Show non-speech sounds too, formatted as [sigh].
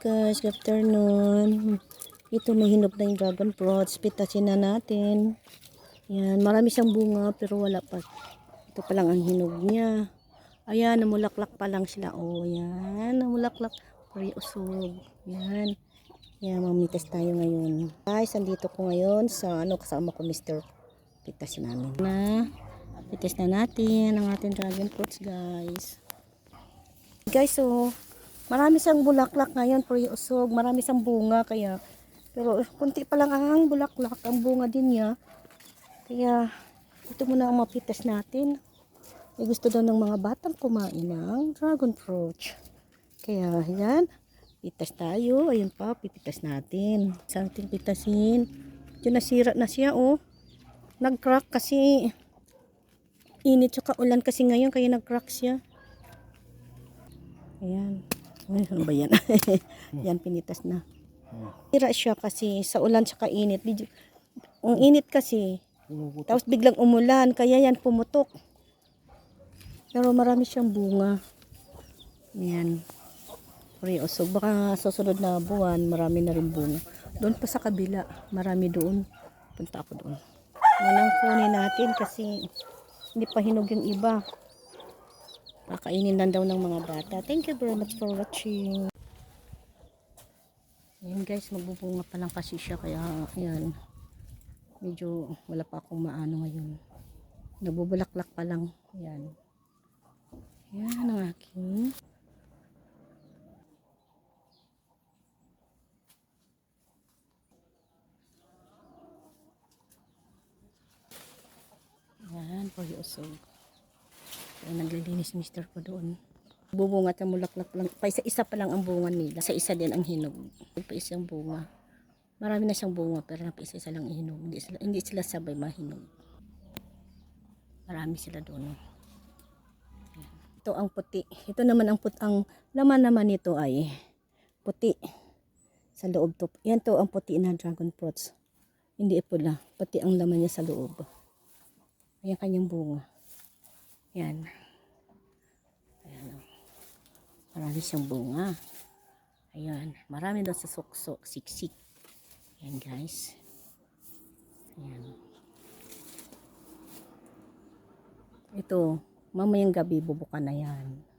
guys, good afternoon. Ito may hinog na yung dragon fruits. Pitasin na natin. Yan, marami siyang bunga pero wala pa. Ito pa lang ang hinog niya. Ayan, namulaklak pa lang sila. Oh, yan, namulaklak. Pari usog. Yan. Yan, mamitas tayo ngayon. Guys, andito ko ngayon sa ano kasama ko Mr. Pitas namin. Na, pitas na natin ang ating dragon fruits, guys. Guys, so, marami siyang bulaklak ngayon, yung usog, marami siyang bunga, kaya, pero kunti pa lang ang bulaklak, ang bunga din niya. Kaya, ito muna ang mapitas natin. May gusto daw ng mga batang kumain ng dragon fruit. Kaya, yan, pitas tayo. Ayun pa, pipitas natin. Sa ating pitasin. Diyan nasira na siya, oh. Nag-crack kasi, init tsaka ulan kasi ngayon, kaya nag-crack siya. Ayan. Ay, ano ba yan? [laughs] yan, pinitas na. Tira siya kasi sa ulan tsaka init. Medyo, ang init kasi, tapos biglang umulan, kaya yan pumutok. Pero marami siyang bunga. Ayan. Rio, so baka susunod na buwan, marami na rin bunga. Doon pa sa kabila, marami doon. Punta ako doon. Walang kunin natin kasi hindi pa hinog yung iba. Kakainin lang daw ng mga bata. Thank you very much for watching. Ayan guys, magbubunga pa lang kasi siya kaya ayan. Medyo wala pa akong maano ngayon. Nabubulaklak pa lang. Ayan. Ayan ang aking. Ayan, pag-iusog. Kaya naglilinis mister ko doon. Bubunga at mulaklak lang. Pa isa-isa pa lang ang bunga nila. Sa isa din ang hinog. Pa isang bunga. Marami na siyang bunga pero pa isa-isa lang hinog. Hindi sila, hindi sila sabay mahinog. Marami sila doon. Ito ang puti. Ito naman ang put ang laman naman nito ay puti. Sa loob to. Yan to ang puti na dragon fruits. Hindi pula. Puti ang laman niya sa loob. Ayan kanyang bunga. Yan. Marami siyang bunga. Ayan. Marami daw sa sukso, siksik. Ayan guys. Ayan. Ito, mamayang gabi bubuka na yan.